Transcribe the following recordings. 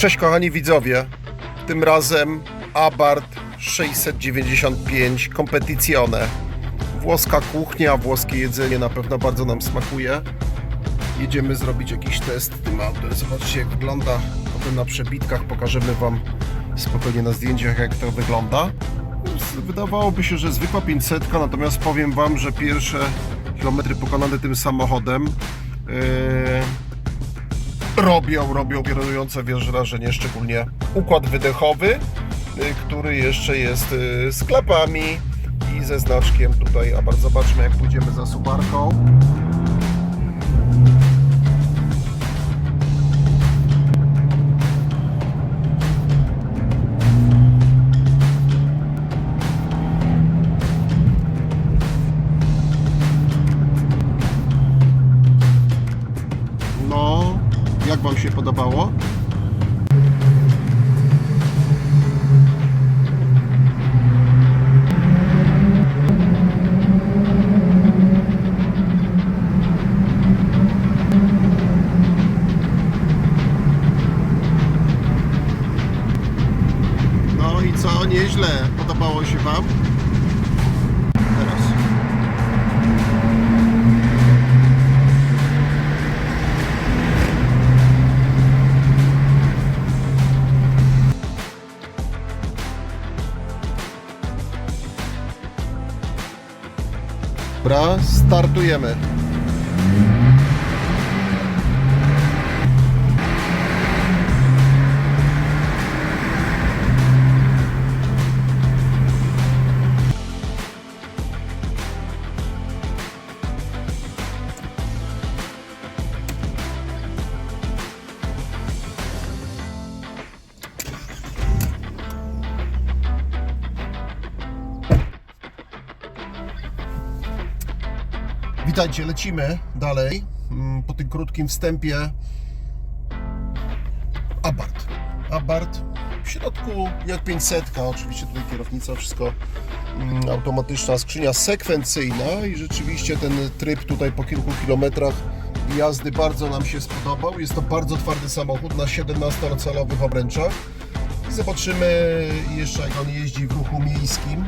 Cześć kochani widzowie, tym razem Abarth 695 Competizione. Włoska kuchnia, włoskie jedzenie na pewno bardzo nam smakuje. Jedziemy zrobić jakiś test tym autem. Zobaczcie jak wygląda. Potem na przebitkach pokażemy Wam spokojnie na zdjęciach jak to wygląda. Wydawałoby się, że zwykła 500, natomiast powiem Wam, że pierwsze kilometry pokonane tym samochodem yy, robią, robią kierujące wrażenie, szczególnie układ wydechowy, y, który jeszcze jest y, sklepami i ze znaczkiem tutaj, a bardzo zobaczmy jak pójdziemy za subarką. Się podobało? No i co, nieźle. Podobało się Wam? Dobra, startujemy. Witajcie, lecimy dalej. Mm, Po tym krótkim wstępie Abarth. Abarth w środku jak 500, oczywiście tutaj kierownica, wszystko mm, automatyczna skrzynia sekwencyjna i rzeczywiście ten tryb tutaj po kilku kilometrach jazdy bardzo nam się spodobał. Jest to bardzo twardy samochód na 17-calowych obręczach. Zobaczymy jeszcze jak on jeździ w ruchu miejskim.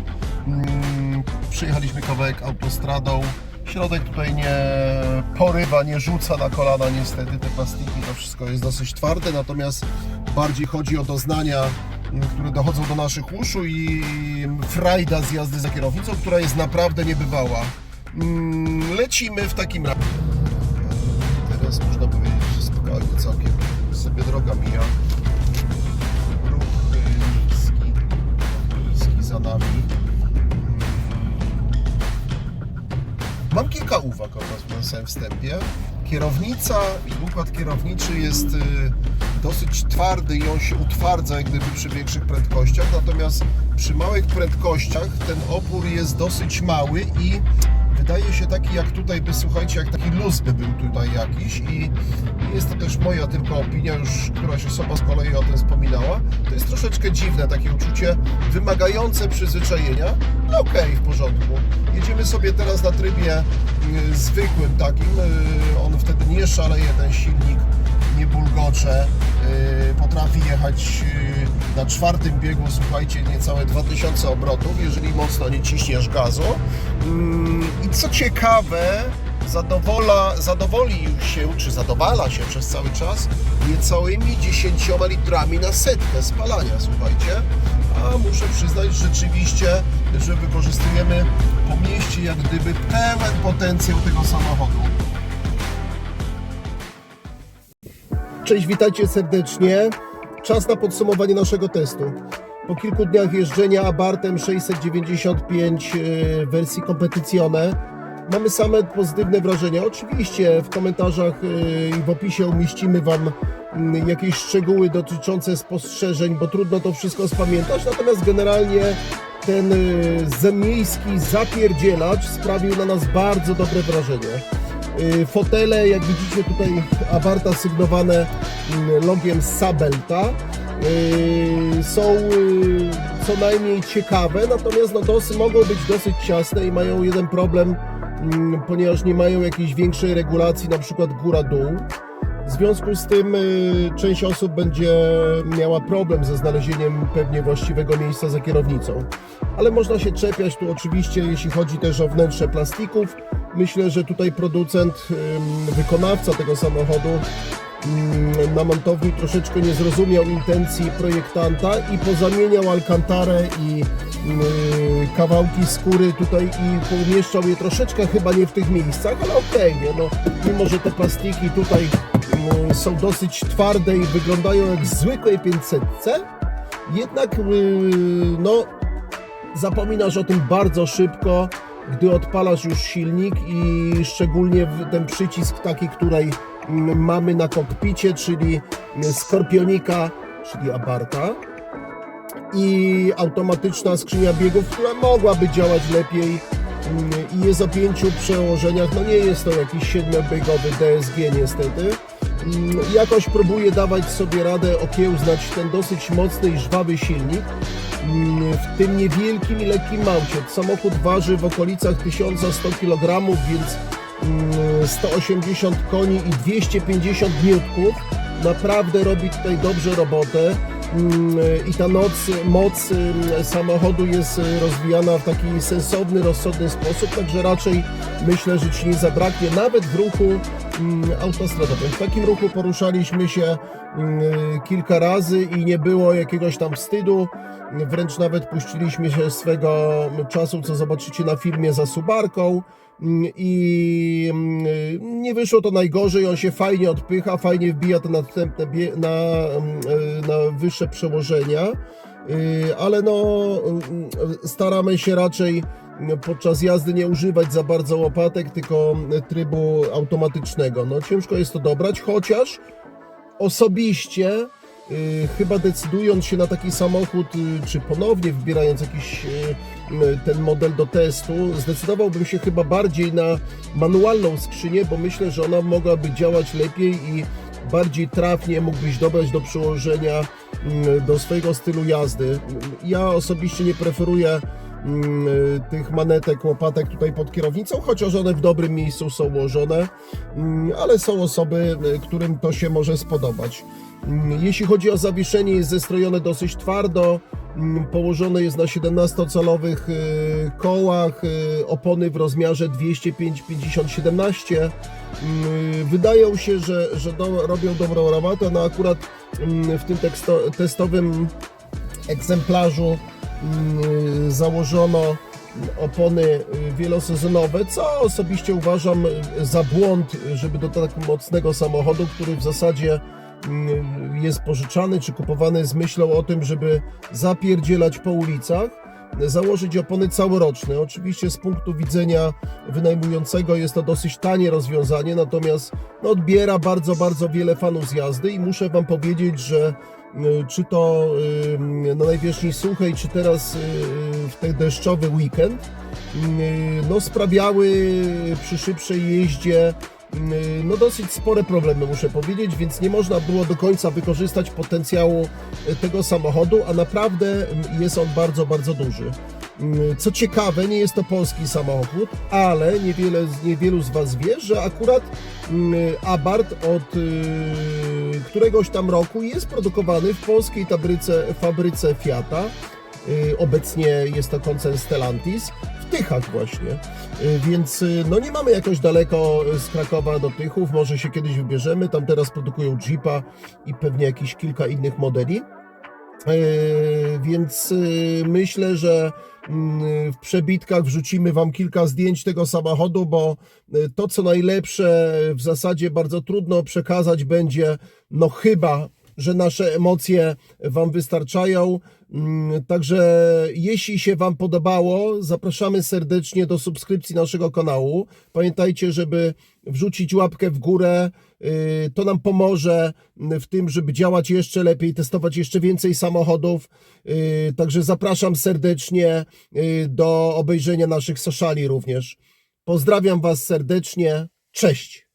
Mm, Przyjechaliśmy kawałek autostradą. Środek tutaj nie porywa, nie rzuca na kolana niestety te plastiki, to wszystko jest dosyć twarde, natomiast bardziej chodzi o doznania, mm, które dochodzą do naszych uszu i frajda z jazdy za kierownicą, która jest naprawdę niebywała. Mm, Lecimy w takim razie. Teraz można powiedzieć, że spokojnie całkiem sobie droga mija kilka uwag Was na samym wstępie. Kierownica i układ kierowniczy jest y, dosyć twardy i on się utwardza jak gdyby przy większych prędkościach, natomiast przy małych prędkościach ten opór jest dosyć mały i wydaje się taki jak tutaj by, słuchajcie, jak taki luz by był tutaj jakiś i jest to też moja tylko opinia, już któraś osoba z kolei o tym wspominała. To jest troszeczkę dziwne takie uczucie, wymagające przyzwyczajenia. No okej, w porządku. Jedziemy sobie teraz na trybie y, zwykłym takim. Y, on wtedy nie szaleje, ten silnik nie bulgocze. Y, potrafi jechać y, na czwartym biegu, słuchajcie, niecałe 2000 obrotów, jeżeli mocno nie ciśniesz gazu. Mm, I co ciekawe, zadowola, zadowoli się, czy zadowala się przez cały czas niecałymi 10 litrami na setkę spalania, słuchajcie. A muszę przyznać rzeczywiście, że wykorzystujemy po mieście jak gdyby pełen potencjał tego samochodu. Cześć, witajcie serdecznie. Czas na podsumowanie naszego testu. Po kilku dniach jeżdżenia Abartem 695 e, wersji Competizione mamy same pozytywne wrażenia. Oczywiście w komentarzach e, i w opisie umieścimy Wam mm, jakieś szczegóły dotyczące spostrzeżeń, bo trudno to wszystko spamiętać. Natomiast generalnie ten e, zamiejski zapierdzielacz sprawił na nas bardzo dobre wrażenie. Y, Fotele, jak widzicie tutaj Abarta sygnowane mm, logiem Sabelta y, są y, co najmniej ciekawe, natomiast no dosy mogą być dosyć ciasne i mają jeden problem, mm, ponieważ nie mają jakiejś większej regulacji, na przykład góra-dół. W związku z tym część osób będzie miała problem ze znalezieniem pewnie właściwego miejsca za kierownicą. Ale można się czepiać tu oczywiście, jeśli chodzi też o wnętrze plastików. Myślę, że tutaj producent, wykonawca tego samochodu na montowni troszeczkę nie zrozumiał intencji projektanta i pozamieniał alkantarę i kawałki skóry tutaj i poumieszczał je troszeczkę chyba nie w tych miejscach, ale okej, nie, no, mimo że te plastiki tutaj są dosyć twarde i wyglądają jak w zwykłej 500, jednak no, zapominasz o tym bardzo szybko, gdy odpalasz już silnik i szczególnie ten przycisk taki, której mm, mamy na kokpicie, czyli Skorpionika, czyli Abarta i automatyczna skrzynia biegów, która mogłaby działać lepiej mm, i jest o pięciu przełożeniach, no nie jest to jakiś siedmiobiegowy DSG niestety. Mm, Jakoś próbuję dawać sobie radę okiełznać ten dosyć mocny i żwawy silnik w tym niewielkim i lekkim małcie. Samochód waży w okolicach 1100 kg, więc mm, 180 koni i 250 niutków. Naprawdę robi tutaj dobrze robotę Mm, i ta noc, moc samochodu jest y, rozwijana w taki sensowny, rozsądny sposób, także raczej myślę, że Ci nie zabraknie nawet w ruchu mm, autostradowym. W takim ruchu poruszaliśmy się mm, kilka razy i nie było jakiegoś tam wstydu, wręcz nawet puściliśmy się swego czasu, co zobaczycie na filmie za Subarką. Mm, i mm, nie wyszło to najgorzej, on się fajnie odpycha, fajnie wbija na, następne na, mm, y, na wyższe przełożenia, Y, ale no mm, staramy się raczej podczas jazdy nie używać za bardzo łopatek, tylko trybu automatycznego. No ciężko jest to dobrać, chociaż osobiście y, chyba decydując się na taki samochód, y, czy ponownie wybierając jakiś y, ten model do testu, zdecydowałbym się chyba bardziej na manualną skrzynię, bo myślę, że ona mogłaby działać lepiej i bardziej trafnie mógłbyś dobrać do przyłożenia do swojego stylu jazdy. Ja osobiście nie preferuję tych manetek, łopatek tutaj pod kierownicą, chociaż one w dobrym miejscu są ułożone, mm, ale są osoby, y, którym to się może spodobać. Mm, Jeśli chodzi o zawieszenie, jest zestrojone dosyć twardo, mm, położone jest na 17-calowych y, kołach, y, opony w rozmiarze 205-50-17. Mm, Wydają się, że, że do, robią dobrą robotę, no akurat mm, w tym teksto, testowym egzemplarzu mm, założono opony y, wielosezonowe, co osobiście uważam za błąd, żeby do tak mocnego samochodu, który w zasadzie mm, jest pożyczany czy kupowany z myślą o tym, żeby zapierdzielać po ulicach, założyć opony całoroczne. Oczywiście z punktu widzenia wynajmującego jest to dosyć tanie rozwiązanie, natomiast no, odbiera bardzo, bardzo wiele fanów z jazdy i muszę Wam powiedzieć, że czy to y, na najwierzchni suchej, czy teraz y, w ten deszczowy weekend, y, no sprawiały przy szybszej jeździe y, no dosyć spore problemy muszę powiedzieć, więc nie można było do końca wykorzystać potencjału y, tego samochodu, a naprawdę y, jest on bardzo, bardzo duży. Y, Co ciekawe, nie jest to polski samochód, ale niewiele, niewielu z Was wie, że akurat y, Abarth od y, któregoś tam roku jest produkowany w polskiej tabryce, fabryce Fiata. Y, Obecnie jest to koncern Stellantis w Tychach właśnie. Y, Więc no nie mamy jakoś daleko z Krakowa do Tychów, może się kiedyś wybierzemy. Tam teraz produkują Jeepa i pewnie jakieś kilka innych modeli. E, Więc y, myślę, że mm, w przebitkach wrzucimy Wam kilka zdjęć tego samochodu, bo y, to co najlepsze w zasadzie bardzo trudno przekazać będzie, no chyba, że nasze emocje Wam wystarczają. Mm, Także jeśli się Wam podobało, zapraszamy serdecznie do subskrypcji naszego kanału. Pamiętajcie, żeby wrzucić łapkę w górę. y, To nam pomoże w tym, żeby działać jeszcze lepiej, testować jeszcze więcej samochodów. Y, Także zapraszam serdecznie y, do obejrzenia naszych sociali również. Pozdrawiam Was serdecznie. Cześć!